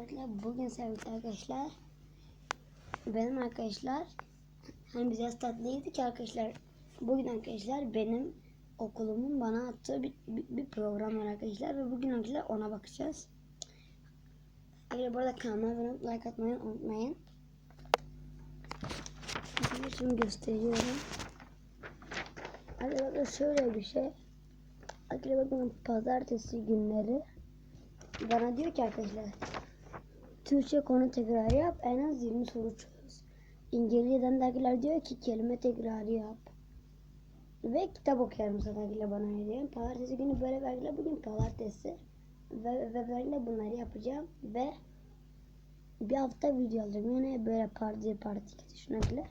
arkadaşlar. Bugün sevgili arkadaşlar. Benim arkadaşlar. Hani biz yaz tatiliydik ki arkadaşlar. Bugün arkadaşlar benim okulumun bana attığı bir, bir, bir program var arkadaşlar. Ve bugün arkadaşlar ona bakacağız. Öyle bu arada kanalıma abone like atmayı unutmayın. Şimdi, şimdi gösteriyorum. Arkadaşlar şöyle bir şey. Arkadaşlar bakın pazartesi günleri bana diyor ki arkadaşlar Türkçe konu tekrarı yap en az 20 soru çöz. İngilizceden dergiler diyor ki kelime tekrarı yap. Ve kitap okuyalım sana bana ne diyor. Pazartesi günü böyle vergiler bugün pazartesi. Ve, ve böyle bunları yapacağım ve bir hafta video alacağım. Yani böyle parti parti düşünebilir.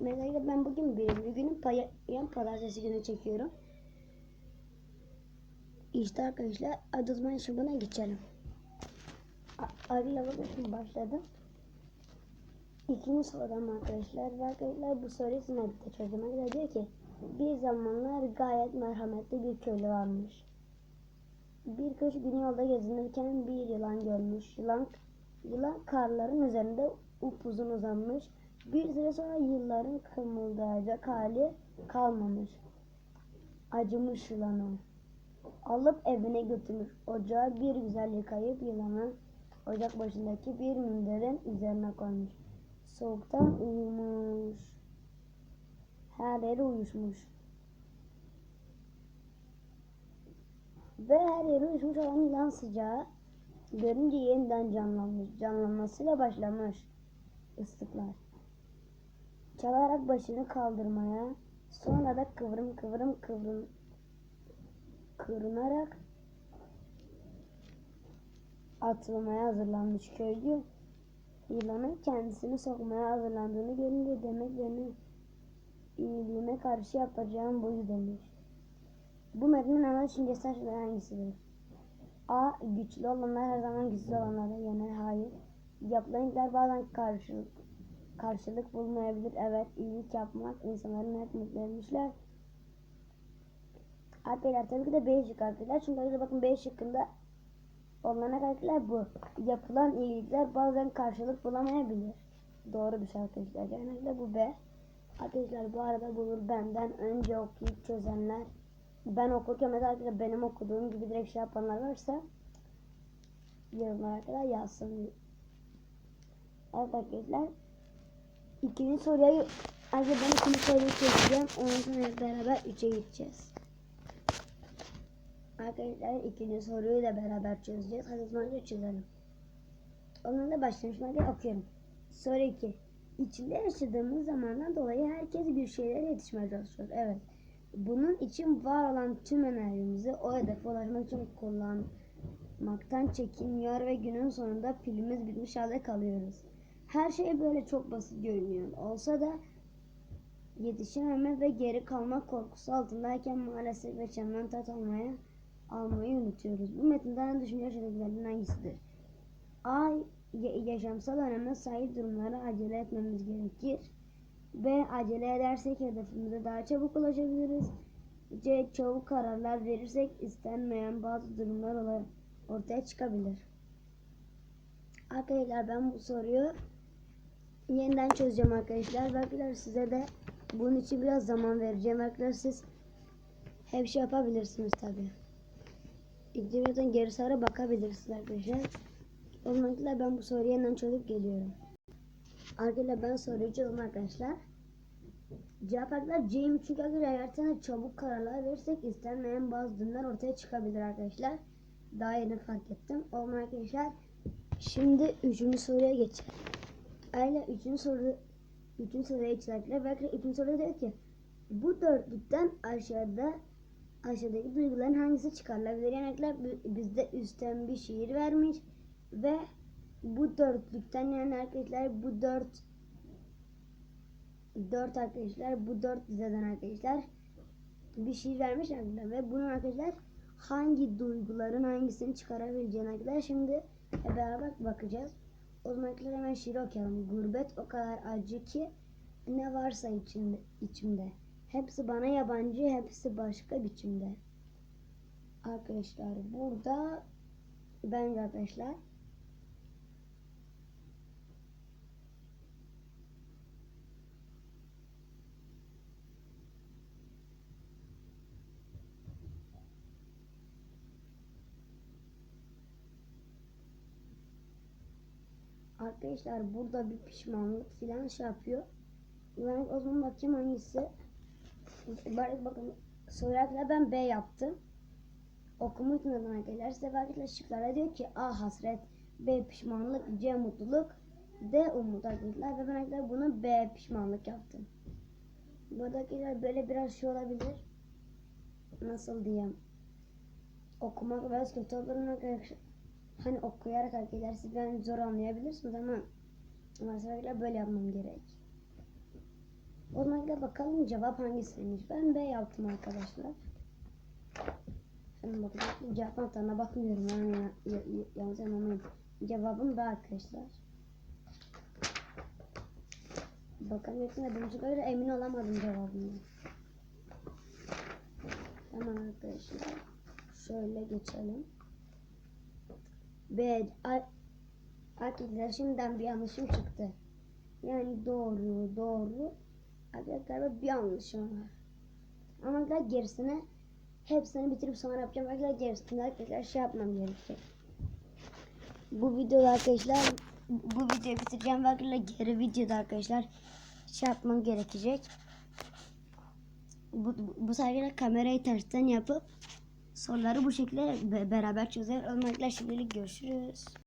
Mesela ben bugün birinci günüm pay yani pazartesi günü çekiyorum. İşte arkadaşlar hadi o zaman şimdi buna geçelim. Arıyla bakın başladım. İkinci sorudan arkadaşlar. Arkadaşlar bu soruyu sınavda çözdüm. Arkadaşlar diyor ki bir zamanlar gayet merhametli bir köylü varmış. Bir kış gün yolda gezinirken bir yılan görmüş. Yılan, yılan karların üzerinde upuzun uzanmış. Bir süre sonra yılların kımıldayacak hali kalmamış. Acımış yılanı. Alıp evine götürmüş. Ocağı bir güzel yıkayıp yılanı ocak başındaki bir minderin üzerine koymuş. Soğuktan uyumuş. Her yeri uyuşmuş. Ve her yeri uyuşmuş olan yılan sıcağı görünce yeniden canlanmış. Canlanmasıyla başlamış ıslıklar. Çalarak başını kaldırmaya, sonra da kıvrım kıvrım kıvrım kırınarak atılmaya hazırlanmış köylü yılanın kendisini sokmaya hazırlandığını görünce demek benim iyiliğime karşı yapacağım buydu demiş. Bu metnin ana düşüncesi aşağıda hangisidir? A. Güçlü olanlar her zaman güçsüz olanlara yener. Hayır. Yapılan bazen karşılık, karşılık bulmayabilir. Evet. iyilik yapmak insanların hep mutlu etmişler. Arkadaşlar tabii ki de B şıkkı arkadaşlar. Çünkü bakın B şıkkında onlara arkadaşlar bu. Yapılan iyilikler bazen karşılık bulamayabilir. Doğru bir şey arkadaşlar. Genellikle bu B. Arkadaşlar bu arada bulur benden önce okuyup çözenler. Ben okurken mesela benim okuduğum gibi direkt şey yapanlar varsa yorumlara kadar yazsın. Evet arkadaşlar. İkinci soruya Arkadaşlar ben ikinci soruyu çözeceğim. Ondan sonra beraber üçe gideceğiz. Arkadaşlar ikinci soruyu da beraber çözeceğiz. Hadi sonra çözelim. Onunla başlayalım. Şimdi okuyorum. Soru 2. İçinde yaşadığımız zamandan dolayı herkes bir şeylere yetişmeye çalışıyor. Evet. Bunun için var olan tüm enerjimizi o hedefe ulaşmak için kullanmaktan çekinmiyor ve günün sonunda pilimiz bitmiş halde kalıyoruz. Her şey böyle çok basit görünüyor. Olsa da yetişememe ve geri kalmak korkusu altındayken maalesef yaşamdan tat almaya almayı unutuyoruz. Bu metinden düşünce aşağıdakilerden hangisidir? A. Yaşamsal öneme sahip durumlara acele etmemiz gerekir. B. Acele edersek hedefimize daha çabuk ulaşabiliriz. C. Çabuk kararlar verirsek istenmeyen bazı durumlar ortaya çıkabilir. Arkadaşlar ben bu soruyu yeniden çözeceğim arkadaşlar. Arkadaşlar size de bunun için biraz zaman vereceğim. Arkadaşlar siz hep şey yapabilirsiniz tabii. İnternetten geri sonra bakabilirsiniz arkadaşlar. O zaman ben bu soruyu yeniden çözüp geliyorum. Arkadaşlar ben soruyu çözdüm arkadaşlar. Cevap arkadaşlar C'yim çünkü arkadaşlar sana çabuk kararlar verirsek istenmeyen bazı durumlar ortaya çıkabilir arkadaşlar. Daha yeni fark ettim. O zaman arkadaşlar şimdi üçüncü soruya geçelim. Aynen üçüncü soru üçüncü soruya geçelim. Belki üçüncü soruya diyor ki bu dörtlükten aşağıda aşağıdaki duyguların hangisi çıkarılabilir? Yani arkadaşlar bizde üstten bir şiir vermiş ve bu dörtlükten yani arkadaşlar bu dört dört arkadaşlar bu dört dizeden arkadaşlar bir şiir vermiş arkadaşlar ve bunun arkadaşlar hangi duyguların hangisini çıkarabileceğini arkadaşlar şimdi beraber bakacağız. O zaman arkadaşlar hemen şiir okuyalım. Gurbet o kadar acı ki ne varsa içinde, içimde. Hepsi bana yabancı, hepsi başka biçimde. Arkadaşlar burada ben arkadaşlar Arkadaşlar burada bir pişmanlık filan şey yapıyor. Ben o zaman bakayım hangisi Bari bakın sorularla ben B yaptım. Okuma arkadaşlar. Size arkadaşlar şıklara diyor ki A hasret, B pişmanlık, C mutluluk, D umut arkadaşlar. Ve ben arkadaşlar bunu B pişmanlık yaptım. Bu arada arkadaşlar böyle biraz şey olabilir. Nasıl diyeyim. Okumak biraz kötü olur arkadaşlar? Hani okuyarak arkadaşlar siz beni zor anlayabilirsiniz ama mesela böyle yapmam gerek. O zaman da bakalım cevap hangisiymiş. Ben B yaptım arkadaşlar. Şimdi bakacağım. Cevap anahtarına bakmıyorum yani ya, ya, ya, yanlış anlamayın. Cevabım B arkadaşlar. Bakalım hepsine birinci kadar emin olamadım cevabımdan. Tamam arkadaşlar. Şöyle geçelim. B ar- Arkadaşlar şimdiden bir yanlışım çıktı. Yani doğru doğru. Arkadaşlar bir yanlışım var. Ama arkadaşlar gerisine hepsini bitirip sonra yapacağım. Arkadaşlar gerisinde arkadaşlar şey yapmam gerekecek. Bu videoda arkadaşlar bu videoyu bitireceğim arkadaşlar geri videoda arkadaşlar şey yapmam gerekecek. Bu, bu, bu sefer kamerayı tersten yapıp soruları bu şekilde be- beraber çözer. Arkadaşlar şimdilik görüşürüz.